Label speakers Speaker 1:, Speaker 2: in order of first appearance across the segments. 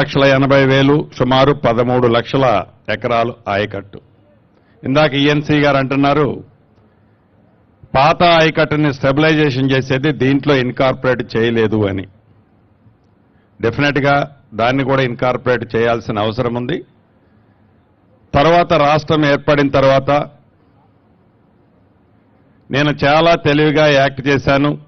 Speaker 1: లక్షల ఎనభై వేలు సుమారు పదమూడు లక్షల ఎకరాలు ఆయకట్టు. ఇందాక ఈఎన్సీ గారు అంటున్నారు పాత ఆయకట్టుని స్టెబిలైజేషన్ చేసేది దీంట్లో ఇన్కార్పొరేట్ చేయలేదు అని. డెఫినెట్గా దాన్ని కూడా ఇన్కార్పొరేట్ చేయాల్సిన అవసరం ఉంది. తర్వాత రాష్ట్రం ఏర్పడిన తర్వాత నేను చాలా తెలివిగా యాక్ట్ చేశాను.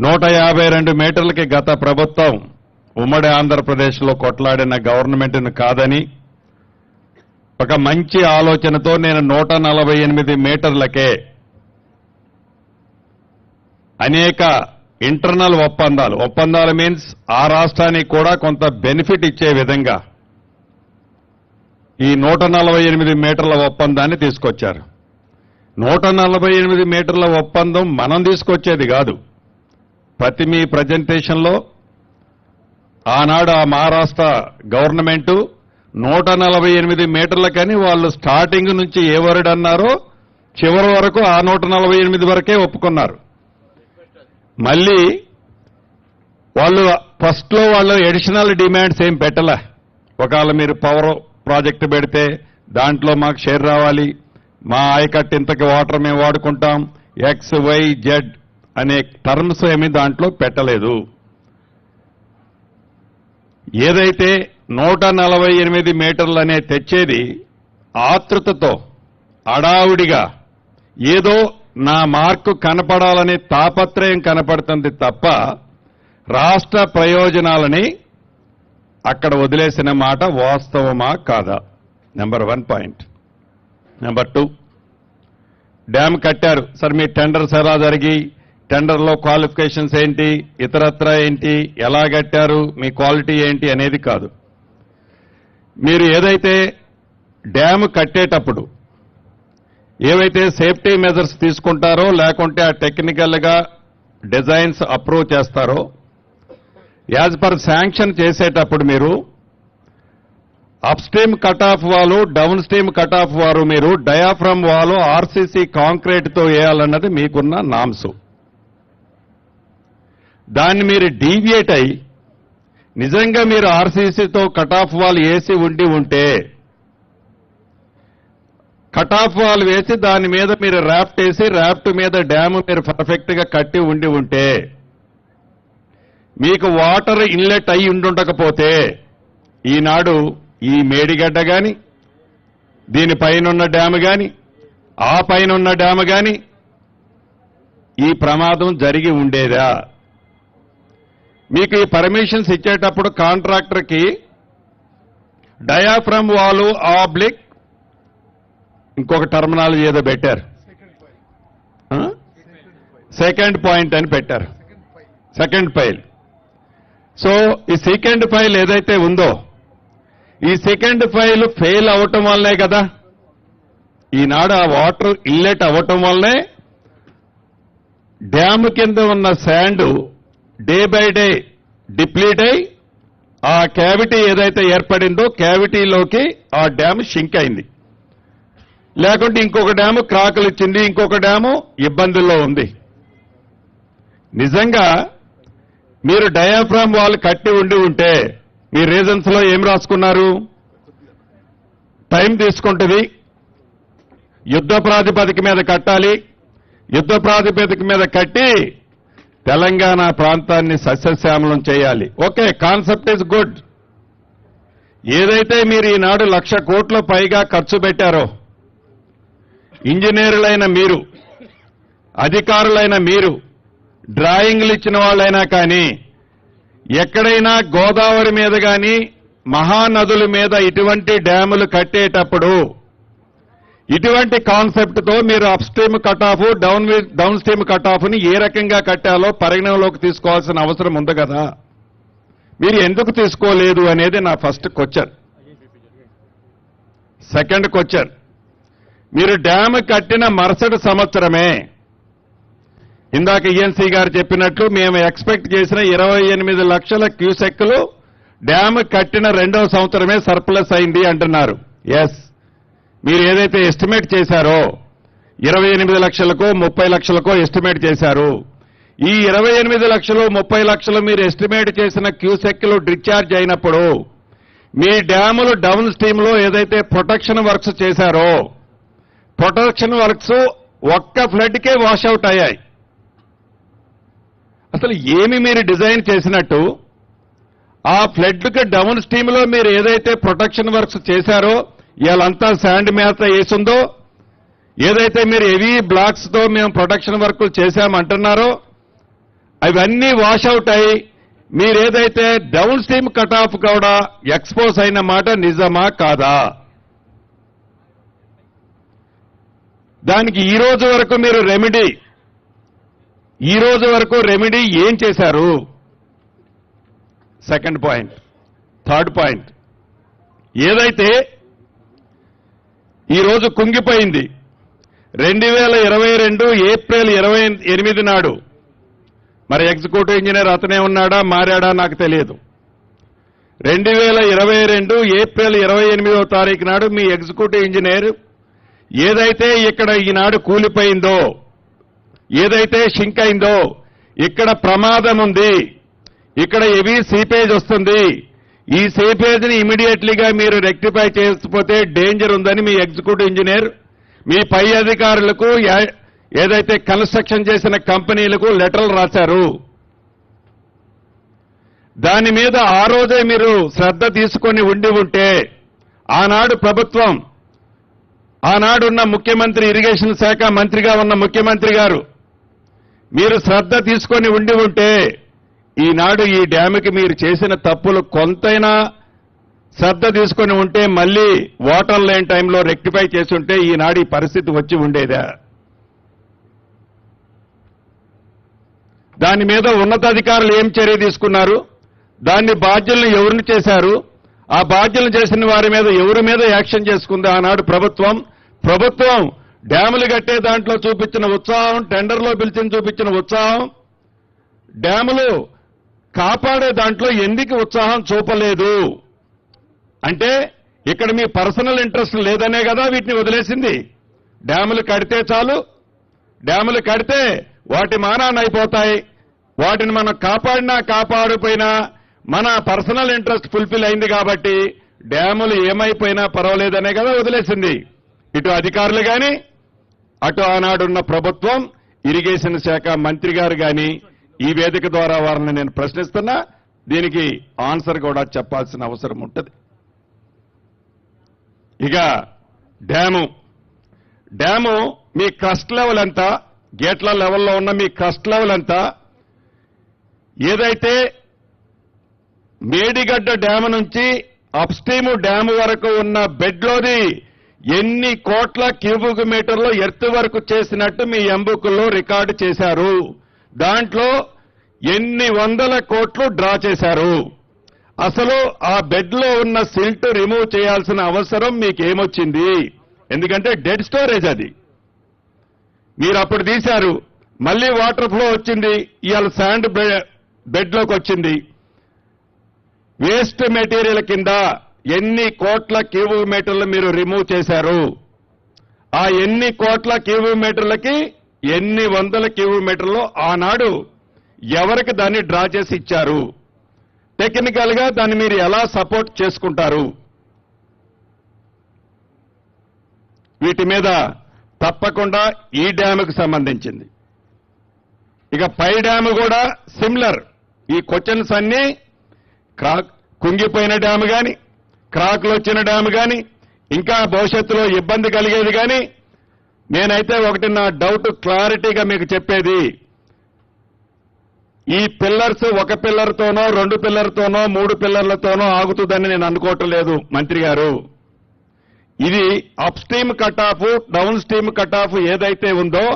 Speaker 1: నూట యాభై రెండు మీటర్లకి గత ప్రభుత్వం ఉమ్మడి ఆంధ్రప్రదేశ్లో కొట్లాడిన గవర్నమెంట్ను కాదని ఒక మంచి ఆలోచనతో నేను నూట నలభై ఎనిమిది మీటర్లకే అనేక ఇంటర్నల్ ఒప్పందాలు ఒప్పందాలు మీన్స్ ఆ రాష్ట్రానికి కూడా కొంత బెనిఫిట్ ఇచ్చే విధంగా ఈ నూట నలభై ఎనిమిది మీటర్ల ఒప్పందాన్ని తీసుకొచ్చారు. నూట నలభై ఎనిమిది మీటర్ల ఒప్పందం మనం తీసుకొచ్చేది కాదు. ప్రతి మీ ప్రజెంటేషన్లో ఆనాడు ఆ మహారాష్ట్ర గవర్నమెంటు నూట నలభై ఎనిమిది మీటర్లకని వాళ్ళు స్టార్టింగ్ నుంచి ఏ వర్డ్ అన్నారో చివరి వరకు ఆ నూట నలభై ఎనిమిది వరకే ఒప్పుకున్నారు. మళ్ళీ వాళ్ళు ఫస్ట్లో వాళ్ళు ఎడిషనల్ డిమాండ్స్ ఏం పెట్టలే. ఒకవేళ మీరు పవర్ ప్రాజెక్టు పెడితే దాంట్లో మాకు షేర్ రావాలి. మా ఆయకట్టు ఇంతకి వాటర్ మేము వాడుకుంటాం. ఎక్స్ వై జెడ్ అనే టర్మ్స్ ఏమీ దాంట్లో పెట్టలేదు. ఏదైతే నూట నలభై ఎనిమిది మీటర్లనే తెచ్చేది ఆతృతతో అడావుడిగా ఏదో నా మార్కు కనపడాలనే తాపత్రయం కనపడుతుంది తప్ప రాష్ట్ర ప్రయోజనాలని అక్కడ వదిలేసిన మాట వాస్తవమా కాదా? Number one point number two dam కట్టారు. సార్ మీ టెండర్స్ ఎలా జరిగి టెండర్లో క్వాలిఫికేషన్స్ ఏంటి ఇతరత్ర ఏంటి ఎలా కట్టారు మీ క్వాలిటీ ఏంటి అనేది కాదు. మీరు ఏదైతే డ్యామ్ కట్టేటప్పుడు ఏవైతే సేఫ్టీ మెజర్స్ తీసుకుంటారో లేకుంటే ఆ టెక్నికల్గా డిజైన్స్ అప్రూవ్ చేస్తారో యాజ్ పర్ శాంక్షన్ చేసేటప్పుడు మీరు అప్ స్ట్రీమ్ కట్ ఆఫ్ వాలు డౌన్ స్ట్రీమ్ కట్ ఆఫ్ వారు మీరు డయాఫ్రమ్ వాలు ఆర్సీసీ కాంక్రీట్తో వేయాలన్నది మీకున్న నామ్సు. దాన్ని మీరు డీవియేట్ అయి నిజంగా మీరు ఆర్సీసీతో కట్ ఆఫ్ వాల్ వేసి ఉండి ఉంటే కట్ ఆఫ్ వాల్ వేసి దాని మీద మీరు ర్యాఫ్ట్ వేసి ర్యాఫ్ట్ మీద డ్యామ్ మీరు పర్ఫెక్ట్గా కట్టి ఉండి ఉంటే మీకు వాటర్ ఇన్లెట్ అయి ఉండుండకపోతే ఈనాడు ఈ మేడిగడ్డ గాని దీనిపైనున్న డ్యామ్ గాని ఆ పైన ఉన్న డ్యామ్ గాని ఈ ప్రమాదం జరిగి ఉండేదా? మీకు ఈ పర్మిషన్స్ ఇచ్చేటప్పుడు కాంట్రాక్టర్కి డయాఫ్రమ్ వాలు ఆబ్లిక్ ఇంకొక టర్మినాలజీ ఏదో పెట్టారు. సెకండ్ పాయింట్ అని పెట్టారు. సెకండ్ ఫైల్ సో ఈ సెకండ్ ఫైల్ ఏదైతే ఉందో ఈ సెకండ్ ఫైల్ ఫెయిల్ అవటం వల్లే కదా. ఈనాడు ఆ వాటర్ ఇల్లెట్ అవ్వటం వల్లే డ్యామ్ కింద ఉన్న sand day by day deplete అయి ఆ క్యావిటీ ఏదైతే ఏర్పడిందో క్యావిటీలోకి ఆ డ్యామ్ షింక్ అయింది. లేకుంటే ఇంకొక డ్యాము క్రాకులు ఇచ్చింది ఇంకొక డ్యాము ఇబ్బందుల్లో ఉంది. నిజంగా మీరు డయాఫ్రామ్ వాళ్ళు కట్టి ఉండి ఉంటే మీ రీజన్స్లో ఏం రాసుకున్నారు? టైం తీసుకుంటుంది. యుద్ధ ప్రాతిపదిక మీద కట్టాలి. యుద్ధ ప్రాతిపదిక మీద కట్టి తెలంగాణ ప్రాంతాన్ని సస్యశ్యామలం చేయాలి. Okay concept is good. ఏదైతే మీరు ఈనాడు లక్ష కోట్ల పైగా ఖర్చు పెట్టారో ఇంజనీరులైన మీరు అధికారులైన మీరు డ్రాయింగ్లు ఇచ్చిన వాళ్ళైనా కానీ ఎక్కడైనా గోదావరి మీద కానీ మహానదుల మీద ఇటువంటి డ్యాములు కట్టేటప్పుడు ఇటువంటి కాన్సెప్ట్తో మీరు upstream cut off down downstream cut ఆఫ్ని ఏ రకంగా కట్టాలో పరిగణనలోకి తీసుకోవాల్సిన అవసరం ఉంది కదా. మీరు ఎందుకు తీసుకోలేదు అనేది నా ఫస్ట్ క్వశ్చన్ సెకండ్ క్వశ్చన్ మీరు డ్యామ్ కట్టిన మరుసటి సంవత్సరమే. ఇందాక ఈఎన్సీ గారు చెప్పినట్లు మేము ఎక్స్పెక్ట్ చేసిన ఇరవై ఎనిమిది లక్షల క్యూసెక్లు డ్యామ్ కట్టిన రెండవ సంవత్సరమే సర్ప్లస్ అయింది అంటున్నారు. ఎస్ మీరు ఏదైతే ఎస్టిమేట్ చేశారో ఇరవై ఎనిమిది లక్షలకో ముప్పై లక్షలకో ఎస్టిమేట్ చేశారు. ఈ ఇరవై ఎనిమిది లక్షలు ముప్పై లక్షలు మీరు ఎస్టిమేట్ చేసిన క్యూసెక్లు డిశ్చార్జ్ అయినప్పుడు మీ డ్యాములు డౌన్ స్ట్రీమ్లో ఏదైతే ప్రొటెక్షన్ వర్క్స్ చేశారో ప్రొటెక్షన్ వర్క్స్ ఒక్క ఫ్లడ్కే వాషౌట్ అయ్యాయి. అసలు ఏమి మీరు డిజైన్ చేసినట్టు ఆ ఫ్లడ్కి డౌన్ స్ట్రీమ్లో మీరు ఏదైతే ప్రొటెక్షన్ వర్క్స్ చేశారో ఇవాళంతా శాండ్ మేత వేసిందో ఏదైతే మీరు హెవీ బ్లాక్స్తో మేము ప్రొటెక్షన్ వర్క్ చేశామంటున్నారో అవన్నీ వాషౌట్ అయి మీరేదైతే డౌన్ స్ట్రీమ్ కట్ ఆఫ్ కూడా ఎక్స్పోజ్ అయిన మాట నిజమా కాదా? దానికి ఈ రోజు వరకు మీరు రెమెడీ ఈ రోజు వరకు రెమెడీ ఏం చేశారు? Second point. Third point. ఏదైతే ఈరోజు కుంగిపోయింది. రెండు వేల ఇరవై రెండు ఏప్రిల్ ఇరవై ఎనిమిది నాడు. మరి ఎగ్జిక్యూటివ్ ఇంజనీర్ అతనే ఉన్నాడా మారాడా నాకు తెలియదు. రెండు వేల ఇరవై రెండు ఏప్రిల్ ఇరవై ఎనిమిదో తారీఖు నాడు మీ ఎగ్జిక్యూటివ్ ఇంజనీర్ ఏదైతే ఇక్కడ ఈనాడు కూలిపోయిందో ఏదైతే షింక్ అయిందో ఇక్కడ ప్రమాదం ఉంది. ఇక్కడ హెవీ సీపేజ్ వస్తుంది. ఈ సీపేజ్ ఇమీడియట్లీగా మీరు రెక్టిఫై చేయకపోతే డేంజర్ ఉందని మీ ఎగ్జిక్యూటివ్ ఇంజనీర్ మీ పై అధికారులకు ఏదైతే కన్స్ట్రక్షన్ చేసిన కంపెనీలకు లెటర్లు రాశారు. దాని మీద ఆ రోజే మీరు శ్రద్ధ తీసుకొని ఉండి ఉంటే ఆనాడు ప్రభుత్వం ఆనాడున్న ముఖ్యమంత్రి ఇరిగేషన్ శాఖ మంత్రిగా ఉన్న ముఖ్యమంత్రి గారు మీరు శ్రద్ధ తీసుకొని ఉండి ఉంటే ఈనాడు ఈ డ్యామ్కి మీరు చేసిన తప్పులు కొంతైనా శ్రద్ధ తీసుకొని ఉంటే మళ్ళీ వాటర్ లేని టైంలో రెక్టిఫై చేసి ఉంటే ఈనాడు ఈ పరిస్థితి వచ్చి ఉండేదా? దాని మీద ఉన్నతాధికారులు ఏం చర్య తీసుకున్నారు? దాన్ని బాధ్యులను ఎవరిని చేశారు? ఆ బాధ్యులను చేసిన వారి మీద ఎవరి మీద యాక్షన్ చేసుకుంది ఆనాడు ప్రభుత్వం? ప్రభుత్వం డ్యాములు కట్టే దాంట్లో చూపించిన ఉత్సాహం టెండర్లో పిలిచిన చూపించిన ఉత్సాహం డ్యాములు కాపాడే దాంట్లో ఎందుకు ఉత్సాహం చూపలేదు? అంటే ఇక్కడ మీ పర్సనల్ ఇంట్రెస్ట్ లేదనే కదా వీటిని వదిలేసింది. డ్యాములు కడితే చాలు. డ్యాములు కడితే వాటి మానానైపోతాయి వాటిని మనం కాపాడినా కాపాడిపోయినా మన పర్సనల్ ఇంట్రెస్ట్ ఫుల్ఫిల్ అయింది కాబట్టి డ్యాములు ఏమైపోయినా పర్వాలేదనే కదా వదిలేసింది. ఇటు అధికారులు కానీ అటు ఆనాడున్న ప్రభుత్వం ఇరిగేషన్ శాఖ మంత్రి గారు కానీ ఈ వేదిక ద్వారా వారిని నేను ప్రశ్నిస్తున్నా దీనికి ఆన్సర్ కూడా చెప్పాల్సిన అవసరం ఉంటుంది. ఇక డ్యాము. డ్యాము మీ క్రస్ట్ లెవెల్ ఎంత? గేట్ల లెవెల్లో ఉన్న మీ క్రస్ట్ లెవెల్ ఎంత? ఏదైతే మేడిగడ్డ డ్యాము నుంచి అప్స్టీము డ్యాము వరకు ఉన్న బెడ్లోది ఎన్ని కోట్ల క్యూబిక్ మీటర్లు ఎర్త్ వరకు చేసినట్టు మీ ఎంబుకుల్లో రికార్డు చేశారు? దాంట్లో ఎన్ని వందల కోట్లు డ్రా చేశారు? అసలు ఆ బెడ్లో ఉన్న సిల్ట్ రిమూవ్ చేయాల్సిన అవసరం మీకేమొచ్చింది? ఎందుకంటే డెడ్ స్టోరేజ్ అది. మీరు అప్పుడు తీశారు మళ్ళీ వాటర్ ఫ్లో వచ్చింది ఇవాళ శాండ్ బెడ్లోకి వచ్చింది వేస్ట్ మెటీరియల్ కింద ఎన్ని కోట్ల క్యూబిక్ మీటర్లు మీరు రిమూవ్ చేశారు? ఆ ఎన్ని కోట్ల క్యూబిక్ మీటర్లకి ఎన్ని వందల కిలోమీటర్లో ఆనాడు ఎవరికి దాన్ని డ్రా చేసి ఇచ్చారు? టెక్నికల్గా దాన్ని మీరు ఎలా సపోర్ట్ చేసుకుంటారు? వీటి మీద తప్పకుండా ఈ డ్యాముకు సంబంధించింది. ఇక పై డ్యాము కూడా సిమిలర్ ఈ క్వశ్చన్స్ అన్ని క్రాక్ కుంగిపోయిన డ్యాము కానీ క్రాక్లు వచ్చిన డ్యాము కానీ ఇంకా భవిష్యత్తులో ఇబ్బంది కలిగేది కానీ నేనైతే ఒకటి నా డౌట్ క్లారిటీగా మీకు చెప్పేది. ఈ పిల్లర్స్ ఒక పిల్లర్తోనో రెండు పిల్లర్తోనో మూడు పిల్లర్లతోనో ఆగుతుందని నేను అనుకోవటం లేదు మంత్రి గారు. ఇది upstream cut off downstream cut off ఏదైతే ఉందో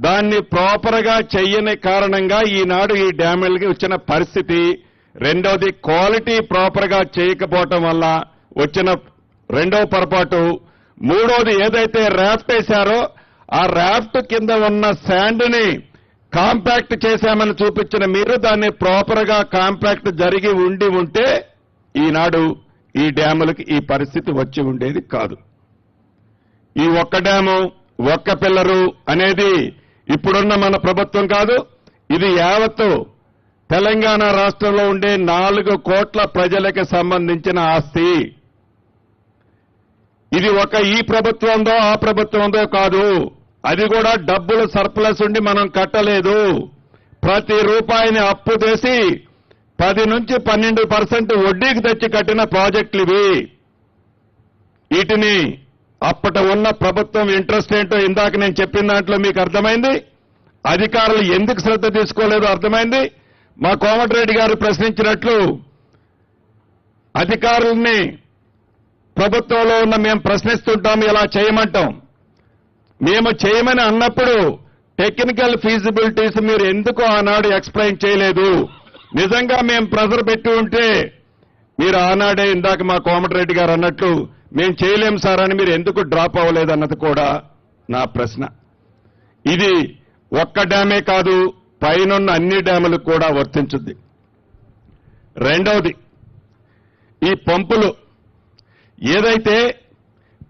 Speaker 1: దాన్ని ప్రాపర్గా చెయ్యని కారణంగా ఈనాడు ఈ డ్యామేజ్కి వచ్చిన పరిస్థితి. రెండవది క్వాలిటీ ప్రాపర్గా చేయకపోవటం వల్ల వచ్చిన రెండవ పొరపాటు మూడోది ఏదైతే ర్యాఫ్ట్ వేశారో ఆ రాఫ్ట్ కింద ఉన్న శాండ్ని కాంపాక్ట్ చేశామని చూపించిన మీరు దాన్ని ప్రాపర్గా కాంపాక్ట్ జరిగి ఉండి ఉంటే ఈనాడు ఈ డ్యాములకి ఈ పరిస్థితి వచ్చి ఉండేది కాదు. ఈ ఒక్క డ్యాము ఒక్క పిల్లరు అనేది ఇప్పుడున్న మన ప్రభుత్వం కాదు ఇది యావత్తు తెలంగాణ రాష్ట్రంలో ఉండే నాలుగు కోట్ల ప్రజలకు సంబంధించిన ఆస్తి. ఇది ఒక ఈ ప్రభుత్వందో ఆ ప్రభుత్వందో కాదు. అది కూడా డబ్బులు సర్ప్లస్ ఉండి మనం కట్టలేదు. ప్రతి రూపాయిని అప్పు చేసి పది నుంచి పన్నెండు పర్సెంట్ వడ్డీకి తెచ్చి కట్టిన ప్రాజెక్టులు ఇవి. వీటిని అప్పట ఉన్న ప్రభుత్వం ఇంట్రెస్ట్ ఏంటో ఇందాక నేను చెప్పిన దాంట్లో మీకు అర్థమైంది. అధికారులు ఎందుకు శ్రద్ధ తీసుకోలేదో అర్థమైంది. మా కోమటిరెడ్డి గారు ప్రశ్నించినట్లు అధికారుల్ని ప్రభుత్వంలో ఉన్న మేము ప్రశ్నిస్తుంటాం ఇలా చేయమంటాం. మేము చేయమని అన్నప్పుడు టెక్నికల్ ఫీజిబిలిటీస్ మీరు ఎందుకు ఆనాడు ఎక్స్ప్లెయిన్ చేయలేదు? నిజంగా మేము ప్రెజర్ పెట్టి ఉంటే మీరు ఆనాడే ఇందాక మా కోమటిరెడ్డి గారు అన్నట్లు మేము చేయలేం సార్ అని మీరు ఎందుకు డ్రాప్ అవ్వలేదన్నది కూడా నా ప్రశ్న. ఇది ఒక్క డ్యామే కాదు పైనున్న అన్ని డ్యాములకు కూడా వర్తించుద్ది. రెండవది ఈ పంపులు ఏదైతే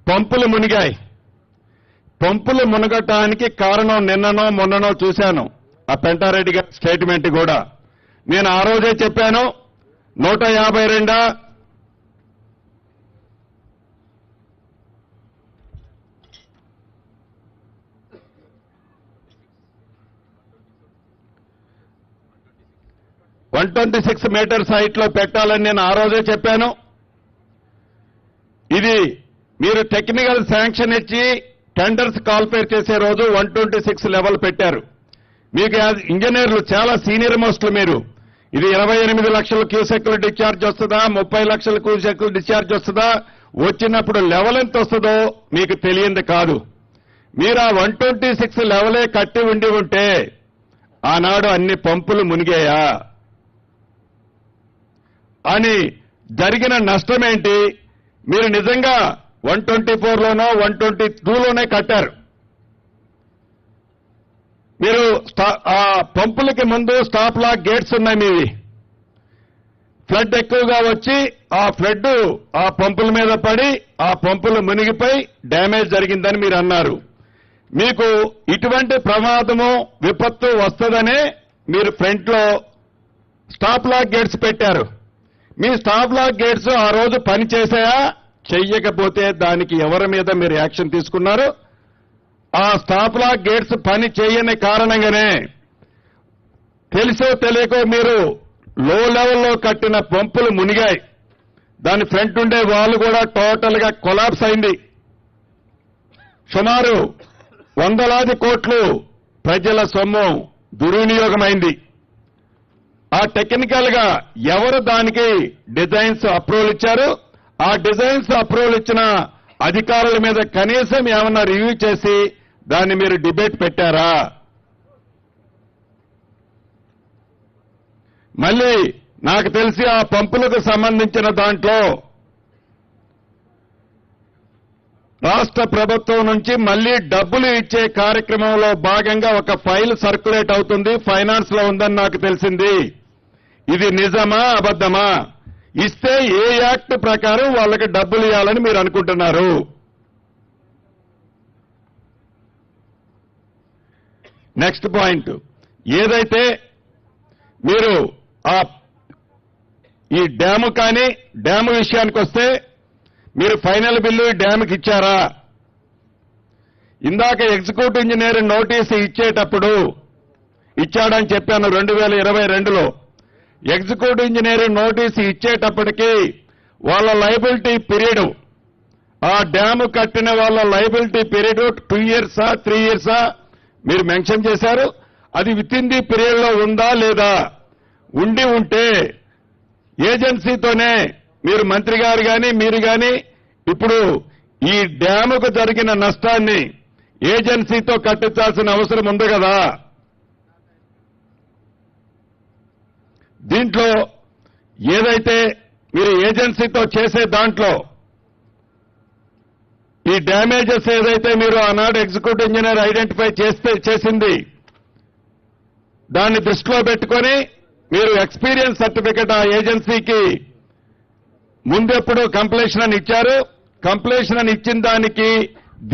Speaker 1: పంపులు మునిగాయి పంపులు మునగటానికి కారణం నిన్ననో మొన్ననో చూశాను. ఆ పెంటారెడ్డి గారి స్టేట్మెంట్ కూడా. నేను ఆ రోజే చెప్పాను నూట యాభై రెండా? వన్ ట్వంటీ సిక్స్ మీటర్స్ సైట్లో పెట్టాలని నేను ఆ రోజే చెప్పాను. ఇది మీరు టెక్నికల్ శాంక్షన్ ఇచ్చి టెండర్స్ కాల్పేర్ చేసే రోజు వన్ ట్వంటీ సిక్స్ లెవెల్ పెట్టారు. మీకు ఇంజనీర్లు చాలా సీనియర్ మోస్ట్లు మీరు. ఇది ఇరవై ఎనిమిది లక్షల క్యూసెక్లు డిశ్చార్జ్ వస్తుందా? ముప్పై లక్షల క్యూసెక్లు డిశ్చార్జ్ వస్తుందా? వచ్చినప్పుడు లెవెల్ ఎంత వస్తుందో మీకు తెలియంది కాదు. మీరు ఆ వన్ ట్వంటీ సిక్స్ లెవెలే కట్టి ఉండి ఉంటే ఆనాడు అన్ని పంపులు మునిగాయా? అని జరిగిన నష్టం ఏంటి? మీరు నిజంగా వన్ ట్వంటీ ఫోర్లోనో వన్ ట్వంటీ టూలోనే కట్టారు. మీరు స్టా- ఆ పంపులకి ముందు స్టాప్ లాక్ గేట్స్ ఉన్నాయి మీవి. ఫ్లడ్ ఎక్కువగా వచ్చి ఆ ఫ్లడ్ ఆ పంపుల మీద పడి ఆ పంపులు మునిగిపోయి డ్యామేజ్ జరిగిందని మీరు అన్నారు. మీకు ఇటువంటి ప్రమాదము విపత్తు వస్తుందనే మీరు ఫ్రంట్లో స్టాప్ లాక్ గేట్స్ పెట్టారు. మీ స్టాప్ లాక్ గేట్స్ ఆ రోజు పనిచేసాయా చెయ్యకపోతే దానికి ఎవరి మీద మీరు యాక్షన్ తీసుకున్నారు? ఆ స్టాప్ లాక్ గేట్స్ పని చేయని కారణంగానే తెలిసో తెలియకో మీరు లో లెవెల్లో కట్టిన పంపులు మునిగాయి. దాని ఫ్రంట్ ఉండే వాళ్ళు కూడా టోటల్గా కొలాప్స్ అయింది. సుమారు వందలాది కోట్లు ప్రజల సొమ్ము దుర్వినియోగమైంది. ఆ టెక్నికల్గా ఎవరు దానికి డిజైన్స్ అప్రూవల్ ఇచ్చారు? ఆ డిజైన్స్ అప్రూవల్ ఇచ్చిన అధికారుల మీద కనీసం ఏమన్నా రివ్యూ చేసి దాన్ని మీరు డిబేట్ పెట్టారా? మళ్ళీ నాకు తెలిసి ఆ పంపులకు సంబంధించిన దాంట్లో రాష్ట్ర ప్రభుత్వం నుంచి మళ్ళీ డబ్బులు ఇచ్చే కార్యక్రమంలో భాగంగా ఒక ఫైల్ సర్క్యులేట్ అవుతుంది ఫైనాన్స్లో ఉందని నాకు తెలిసింది. ఇది నిజమా అబద్ధమా? ఇస్తే ఏ యాక్ట్ ప్రకారం వాళ్ళకి డబ్బులు ఇవ్వాలని మీరు అనుకుంటున్నారు. Next point. ఏదైతే మీరు ఆ ఈ డ్యాము కానీ డ్యాము విషయానికి వస్తే మీరు ఫైనల్ బిల్లు ఈ డ్యాముకి ఇచ్చారా? ఇందాక ఎగ్జిక్యూటివ్ ఇంజనీర్ నోటీసు ఇచ్చేటప్పుడు ఇచ్చాడని చెప్పాను రెండు వేల ఇరవై రెండులో. ఎగ్జిక్యూటివ్ ఇంజనీర్ నోటీసు ఇచ్చేటప్పటికీ వాళ్ళ లైబిలిటీ పీరియడ్. ఆ డ్యాము కట్టిన వాళ్ళ లైబిలిటీ పీరియడ్ టూ ఇయర్సా త్రీ ఇయర్సా మీరు మెన్షన్ చేశారు. అది విత్ ఇన్ ది పీరియడ్లో ఉందా లేదా? ఉండి ఉంటే ఏజెన్సీతోనే మీరు మంత్రి గారు కానీ మీరు కానీ ఇప్పుడు ఈ డ్యాముకు జరిగిన నష్టాన్ని ఏజెన్సీతో కట్టించాల్సిన అవసరం ఉంది కదా? దీంట్లో ఏదైతే మీరు ఏజెన్సీతో చేసే దాంట్లో ఈ డ్యామేజెస్ ఏదైతే మీరు ఆనాడు ఎగ్జిక్యూటివ్ ఇంజనీర్ ఐడెంటిఫై చేస్తే చేసింది దాన్ని దృష్టిలో పెట్టుకొని మీరు ఎక్స్పీరియన్స్ సర్టిఫికెట్ ఆ ఏజెన్సీకి ముందెప్పుడు కంప్లీషన్ అని ఇచ్చారు. కంప్లీషన్ అని ఇచ్చిన దానికి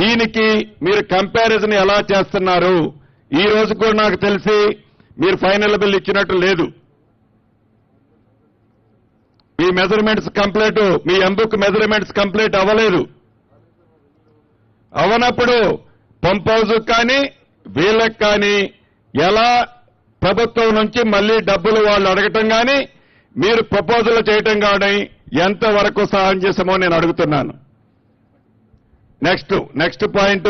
Speaker 1: దీనికి మీరు కంపారిజన్ ఎలా చేస్తున్నారు? ఈ రోజు కూడా నాకు తెలిసి మీరు ఫైనల్ బిల్ ఇచ్చినట్టు లేదు. మీ మెజర్మెంట్స్ కంప్లీట్ మీ ఎంబుక్ మెజర్మెంట్స్ కంప్లీట్ అవ్వలేదు? అవనప్పుడు పంప్ హౌస్ కానీ వీళ్ళకి కానీ ఎలా ప్రభుత్వం నుంచి మళ్ళీ డబ్బులు వాళ్ళు అడగటం కానీ మీరు ప్రపోజల్ చేయటం కానీ ఎంతవరకు సహాయం చేశామో నేను అడుగుతున్నాను. నెక్స్ట్ నెక్స్ట్ పాయింట్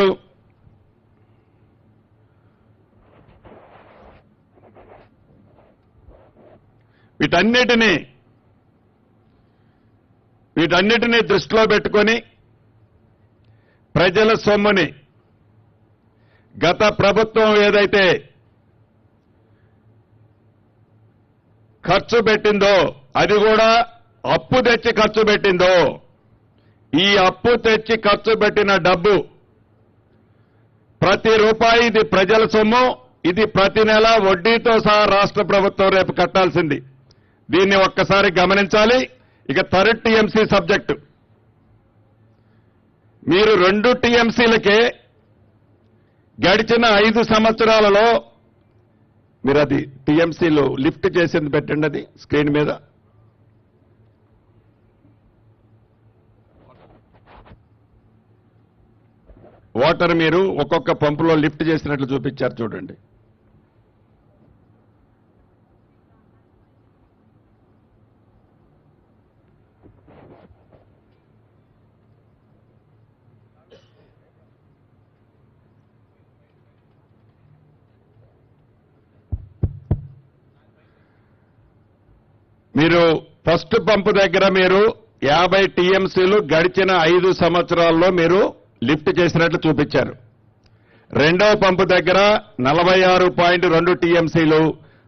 Speaker 1: వీటన్నిటినీ వీటన్నిటినీ దృష్టిలో పెట్టుకొని ప్రజల సొమ్ముని గత ప్రభుత్వం ఏదైతే ఖర్చు పెట్టిందో అది కూడా అప్పు తెచ్చి ఖర్చు పెట్టిందో ఈ అప్పు తెచ్చి ఖర్చు పెట్టిన డబ్బు ప్రతి రూపాయి ఇది ప్రజల సొమ్ము ఇది ప్రతి నెల వడ్డీతో సహా రాష్ట్ర ప్రభుత్వం రేపు కట్టాల్సింది. దీన్ని ఒక్కసారి గమనించాలి. ఇక థర్డ్ టీఎంసీ సబ్జెక్టు. మీరు రెండు టీఎంసీలకే గడిచిన ఐదు సంవత్సరాలలో మీరు అది టీఎంసీలు లిఫ్ట్ చేసింది పెట్టండి అది స్క్రీన్ మీద. వాటర్ మీరు ఒక్కొక్క పంపులో లిఫ్ట్ చేసినట్లు చూపించారు చూడండి. మీరు ఫస్ట్ పంపు దగ్గర మీరు యాభై టీఎంసీలు గడిచిన ఐదు సంవత్సరాల్లో మీరు లిఫ్ట్ చేసినట్లు చూపించారు. రెండవ పంపు దగ్గర నలభై ఆరు పాయింట్ రెండు టీఎంసీలు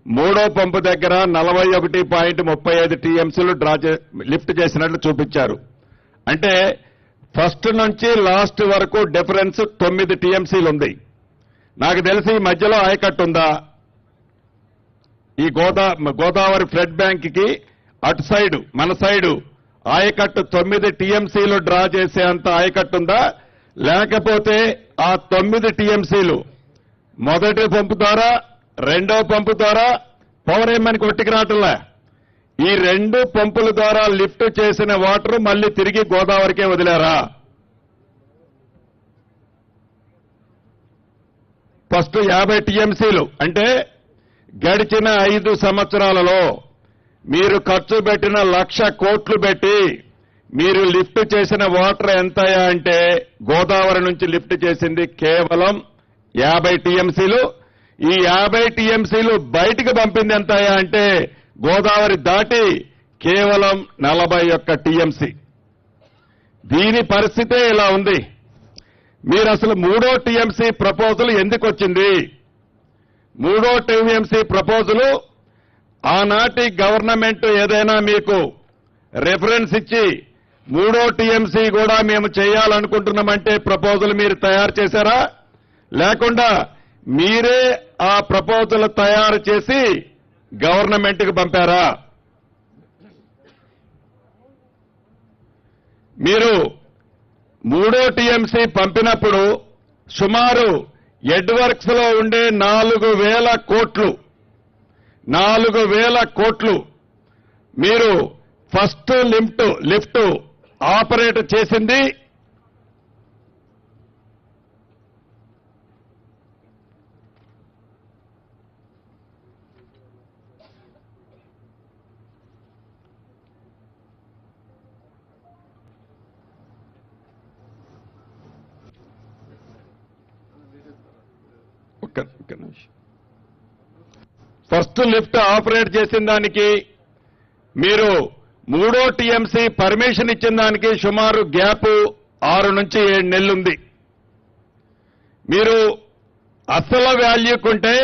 Speaker 1: మూడో పంపు దగ్గర నలభై ఒకటి పాయింట్ ముప్పై ఐదు టీఎంసీలు డ్రా చే- లిఫ్ట్ చేసినట్లు చూపించారు. అంటే ఫస్ట్ నుంచి లాస్ట్ వరకు డిఫరెన్స్ తొమ్మిది టీఎంసీలు ఉంది నాకు తెలిసి ఈ మధ్యలో ఆయకట్టు ఉందా ఈ గోదా గోదావరి ఫ్లడ్ బ్యాంక్కి అటు సైడు మన సైడు ఆయకట్టు తొమ్మిది టీఎంసీలు డ్రా చేసే అంత ఆయకట్టు ఉందా లేకపోతే ఆ తొమ్మిది టీఎంసీలు మొదటి పంపు ద్వారా రెండో పంపు ద్వారా పవర్ ఏమని కొట్టికి ఈ రెండు పంపుల ద్వారా లిఫ్ట్ చేసిన వాటర్ మళ్ళీ తిరిగి గోదావరికే వదిలారా? ఫస్ట్ యాభై టీఎంసీలు అంటే గడిచిన ఐదు సంవత్సరాలలో మీరు ఖర్చు పెట్టిన లక్ష కోట్లు పెట్టి మీరు లిఫ్ట్ చేసిన వాటర్ ఎంతయా అంటే గోదావరి నుంచి లిఫ్ట్ చేసింది కేవలం యాభై టీఎంసీలు. ఈ యాభై టీఎంసీలు బయటికి పంపింది ఎంతయా అంటే గోదావరి దాటి కేవలం నలభై ఒక్క టీఎంసీ. దీని పరిస్థితే ఇలా ఉంది. మీరు అసలు మూడో టీఎంసీ ప్రపోజల్ ఎందుకు వచ్చింది? మూడో టీఎంసీ ప్రపోజలు ఆనాటి గవర్నమెంట్ ఏదైనా మీకు రెఫరెన్స్ ఇచ్చి మూడో టీఎంసీ కూడా మేము చేయాలనుకుంటున్నామంటే ప్రపోజల్ మీరు తయారు చేశారా? లేకుండా మీరే ఆ ప్రపోజల్ తయారు చేసి గవర్నమెంట్కి పంపారా? మీరు మూడో టీఎంసీ పంపినప్పుడు సుమారు ఎడ్వర్క్స్లో ఉండే నాలుగు వేల కోట్లు నాలుగు వేల కోట్లు మీరు ఫస్ట్ లిఫ్ట్ లిఫ్ట్ ఆపరేట్ చేసింది ఫస్ట్ లిఫ్ట్ ఆపరేట్ చేసిన దానికి మీరు మూడో టీఎంసీ పర్మిషన్ ఇచ్చిన దానికి సుమారు గ్యాప్ ఆరు నుంచి ఏడు నెలలుంది. మీరు అసలు వాల్యూకుంటే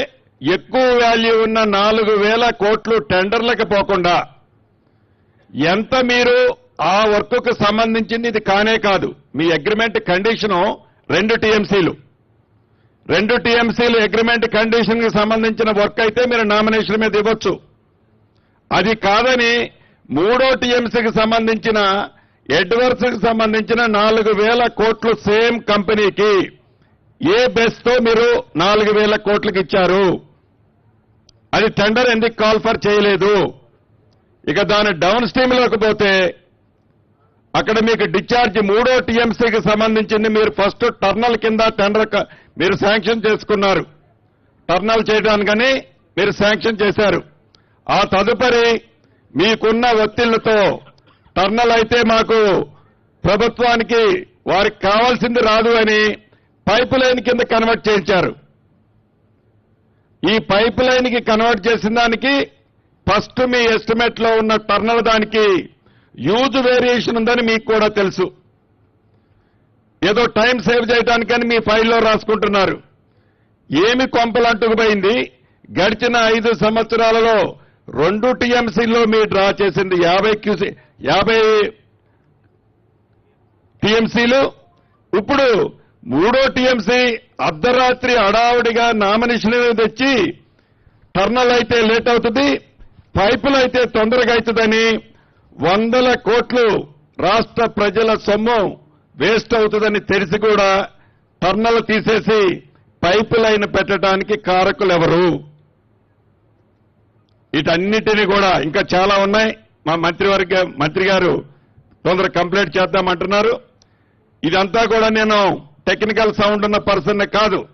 Speaker 1: ఎక్కువ వాల్యూ ఉన్న నాలుగు వేల కోట్లు టెండర్లకు పోకుండా ఎంత మీరు ఆ వర్క్కు సంబంధించింది ఇది కానే కాదు. మీ అగ్రిమెంట్ కండిషను రెండు టీఎంసీలు. రెండు టీఎంసీలు అగ్రిమెంట్ కండిషన్కి సంబంధించిన వర్క్ అయితే మీరు నామినేషన్ మీద ఇవ్వచ్చు. అది కాదని మూడో టీఎంసీకి సంబంధించిన ఎడ్వర్స్కి సంబంధించిన నాలుగు వేల కోట్లు సేమ్ కంపెనీకి. ఏ బెస్తో మీరు నాలుగు వేల కోట్లకి ఇచ్చారు? అది టెండర్ ఎందుకు కాల్ఫర్ చేయలేదు? ఇక దాని డౌన్ స్ట్రీమ్లోకి పోతే అక్కడ మీకు డిశ్చార్జ్ మూడో టీఎంసీకి సంబంధించింది మీరు ఫస్ట్ టర్నల్ కింద టెండర్ మీరు శాంక్షన్ చేసుకున్నారు. టర్నల్ చేయడానికని మీరు శాంక్షన్ చేశారు. ఆ తదుపరి మీకున్న ఒత్తిళ్ళతో టర్నల్ అయితే మాకు ప్రభుత్వానికి వారికి కావాల్సింది రాదు అని పైప్ లైన్ కింద కన్వర్ట్ చేయించారు. ఈ పైప్ లైన్కి కన్వర్ట్ చేసిన దానికి ఫస్ట్ మీ ఎస్టిమేట్లో ఉన్న టర్నల్ దానికి యూజ్ వేరియేషన్ ఉందని మీకు కూడా తెలుసు. ఏదో టైం సేవ్ చేయడానికని మీ ఫైల్లో రాసుకుంటున్నారు. ఏమి కొంపలంటుకుపోయింది? గడిచిన ఐదు సంవత్సరాలలో రెండు టీఎంసీల్లో మీరు డ్రా చేసింది యాభై క్యూసీ యాభై టీఎంసీలు. ఇప్పుడు మూడో టీఎంసీ అర్ధరాత్రి అడావుడిగా నామినేషన్ తెచ్చి టర్నల్ అయితే లేట్ అవుతుంది పైపులు అయితే తొందరగా అవుతుందని వందల కోట్లు రాష్ట్ర ప్రజల సొమ్ము వేస్ట్ అవుతుందని తెలిసి కూడా టర్నల్ తీసేసి పైపు లైన్ పెట్టడానికి కారకులెవరు? వీటన్నిటినీ కూడా ఇంకా చాలా ఉన్నాయి. మా మంత్రివర్గ మంత్రి గారు తొందర కంప్లీట్ చేద్దామంటున్నారు. ఇదంతా కూడా నేను టెక్నికల్ సౌండ్ ఉన్న పర్సన్ కాదు.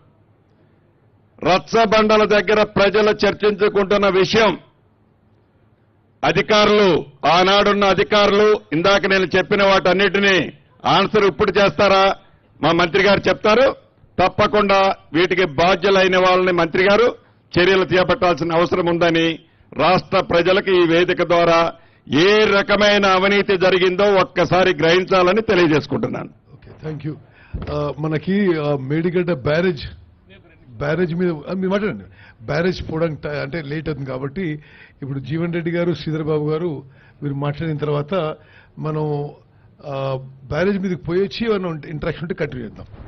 Speaker 1: రచ్చబండల దగ్గర ప్రజలు చర్చించుకుంటున్న విషయం. అధికారులు ఆనాడున్న అధికారులు ఇందాక నేను చెప్పిన వాటన్నిటినీ ఆన్సర్ ఇప్పుడు చేస్తారా? మా మంత్రి గారు చెప్తారు. తప్పకుండా వీటికి బాధ్యులైన వాళ్ళని మంత్రి గారు చర్యలు చేపట్టాల్సిన అవసరం ఉందని రాష్ట్ర ప్రజలకు ఈ వేదిక ద్వారా ఏ రకమైన అవినీతి జరిగిందో ఒక్కసారి గ్రహించాలని తెలియజేసుకుంటున్నాను.
Speaker 2: ఓకే థ్యాంక్ యూ మనకి uh, మేడిగడ్డ బ్యారేజ్ బ్యారేజ్ మీద మీరు మాట్లాడండి బ్యారేజ్ పోవడానికి అంటే లేట్ అవుతుంది కాబట్టి ఇప్పుడు జీవన్ రెడ్డి గారు శ్రీధర్ బాబు గారు మీరు మాట్లాడిన తర్వాత మనం బ్యారేజ్ మీదకి పోయొచ్చి ఏమైనా ఇంట్రాక్షన్ ఉంటే కంటిన్యూ చేద్దాం.